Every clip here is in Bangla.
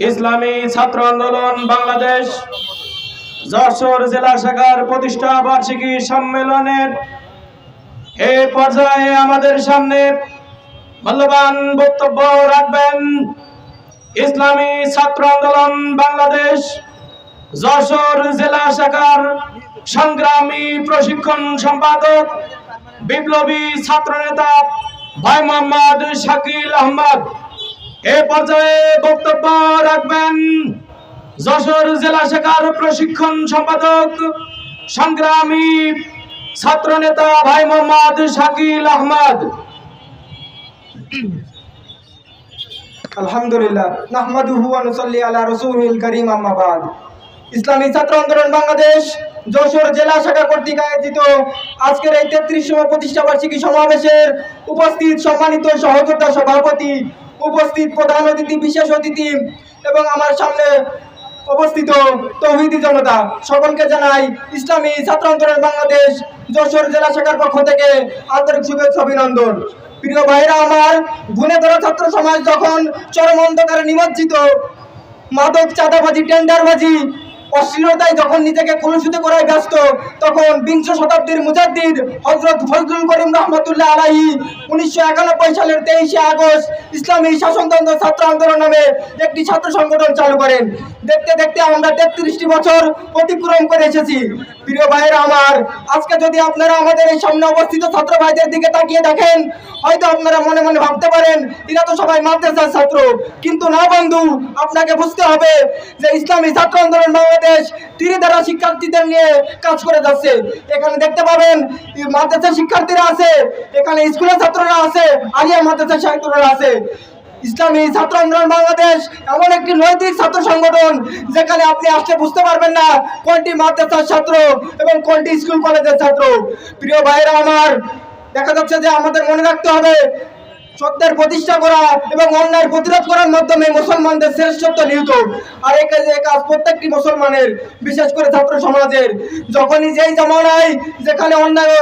ইসলামী ছাত্র আন্দোলন বাংলাদেশ যশোর জেলা শাখার প্রতিষ্ঠা বার্ষিকী সম্মেলনের এই পর্যায়ে আমাদের সামনে মূল্যবান বক্তব্য রাখবেন ইসলামী ছাত্র আন্দোলন বাংলাদেশ যশোর জেলা শাখার সংগ্রামী প্রশিক্ষণ সম্পাদক বিপ্লবী ছাত্রনেতা ভাই মোহাম্মদ শাকিল আহমদ। এ পর্যায়ে বক্তব্য রাখবেন যশোর জেলা শাখার প্রশিক্ষণ সম্পাদক, সংগ্রামী ছাত্র নেতা ভাই মোহাম্মদ শাকিল আহমদ। আলহামদুলিল্লাহ ইসলামী ছাত্র আন্দোলন বাংলাদেশ, যশোর জেলা শাখা কর্তৃক আয়োজিত আজকের এই তেত্রিশতম প্রতিষ্ঠা বার্ষিকী সমাবেশের উপস্থিত সম্মানিত সহযোদ্ধা সভাপতি উপস্থিত প্রধান অতিথি, বিশেষ অতিথি এবং আমার সামনে অবস্থিত তৌহিদি জনতা। সকলকে জানাই ইসলামী ছাত্র বাংলাদেশ, যশোর জেলা শাখার পক্ষ থেকে আন্তরিক শুভেচ্ছা, অভিনন্দন। প্রিয় ভাইরা, আমার গুণে ধরা ছাত্র সমাজ যখন চরম অন্ধকারে নিমজ্জিত, মাদক চাঁদাবাজি, টেন্ডারবাজি অশ্লীলতায় যখন নিজেকে কলুষিত করায় ব্যস্ত, তখন বিংশ শতাব্দীর মুজাদ্দিদ হজরত ফজলুল করিম রহমতুল্লাহ আলাহি উনিশশো একানব্বই সালের তেইশে আগস্ট ইসলামী শাসনতন্ত্র ছাত্র আন্দোলন নামে একটি ছাত্র সংগঠন চালু করেন। দেখতে দেখতে আমরা তেত্রিশটি বছর অতিক্রম করে এসেছি। প্রিয় ভাইয়েরা আমার, আজকে যদি আপনারা আমাদের এই সামনে অবস্থিত ছাত্র ভাইদের দিকে তাকিয়ে দেখেন, হয়তো আপনারা মনে মনে ভাবতে পারেন, এরা তো সবাই মাদ্রাসার ছাত্র। কিন্তু না বন্ধু, আপনাকে বুঝতে হবে যে ইসলামী ছাত্র আন্দোলন বাংলাদেশ তীরে দ্বারা শিক্ষার্থীদের নিয়ে কাজ করে যাচ্ছে। এখানে দেখতে পাবেন মাদ্রাসার শিক্ষার্থীরা আছে, এখানে স্কুলের ছাত্ররা আছে, আলিয়া মাদ্রাসার ছাত্ররা আছে। ইসলামী ছাত্র আন্দোলন বাংলাদেশ এমন একটি নৈতিক ছাত্র সংগঠন, যেখানে আপনি আসলে বুঝতে পারবেন না কোনটি মাদ্রাসার ছাত্র এবং কোনটি স্কুল কলেজের ছাত্র। প্রিয় ভাইরা আমার, দেখা যাচ্ছে যে আমাদের মনে রাখতে হবে সত্যের প্রতিষ্ঠা করা এবং অন্যায়ের প্রতিরোধ করার মাধ্যমে মুসলমানদের শ্রেষ্ঠত্ব নিহিত। আর এই কাজে কাজ প্রত্যেকটি মুসলমানের, বিশেষ করে ছাত্র সমাজের। যখনই যেই জামানায় যেখানে অন্যায়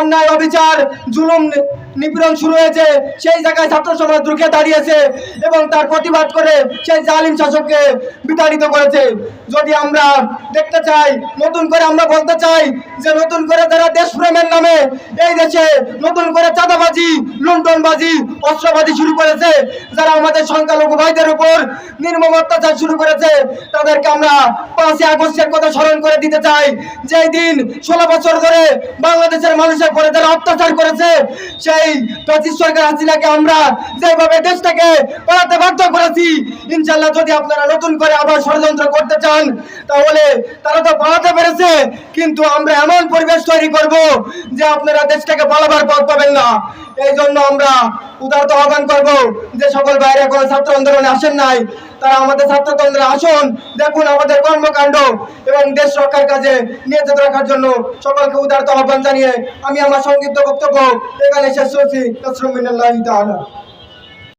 অন্যায় অবিচার, জুলুম নিপীড়ন শুরু হয়েছে, সেই জায়গায় ছাত্র সমাজ রুখে দাঁড়িয়েছে এবং তার প্রতিবাদ করে সেই জালিম শাসককে বিতাড়িত করেছে। যদি আমরা দেখতে চাই, নতুন করে আমরা বলতে চাই যে নতুন করে দেশপ্রেমের নামে এই দেশে নতুন করে চাঁদাবাজি, লুণ্ঠনবাজি, অস্ত্রবাজি শুরু করেছে। যারা আমাদের সংখ্যালঘু ভাইদের উপর নির্মম অত্যাচার শুরু করেছে, তাদেরকে আমরা পাঁচই আগস্টের কথা স্মরণ করে দিতে চাই। যেই দিন ষোলো বছর ধরে বাংলাদেশের মানুষের পরে যারা অত্যাচার করেছে, সেই পঁচিশ সরকার হাসিনাকে আমরা যেভাবে দেশটাকে পালাতে বাধ্য করেছি ইনশাল্লাহ যদি আপনারা নতুন করে আবার ষড়যন্ত্র করতে চান, তাহলে তারা তো পালাতে পেরেছে, কিন্তু আমরা এমন পরিবেশ তৈরি করব যে আপনারা দেশটাকে পালাবার পথ পাবেন না। এই জন্য আমরা উদারত আহ্বান করব যে সকল বাইরে কোনো ছাত্র আন্দোলনে আসেন নাই। তারা আমাদের ছাত্রতন্ত্রে আসুন, দেখুন আমাদের কর্মকাণ্ড এবং দেশ রক্ষার কাজে নিয়োজিত রাখার জন্য সকলকে উদারত আহ্বান জানিয়ে আমি আমার সংক্ষিপ্ত বক্তব্য এখানে শেষ করছি।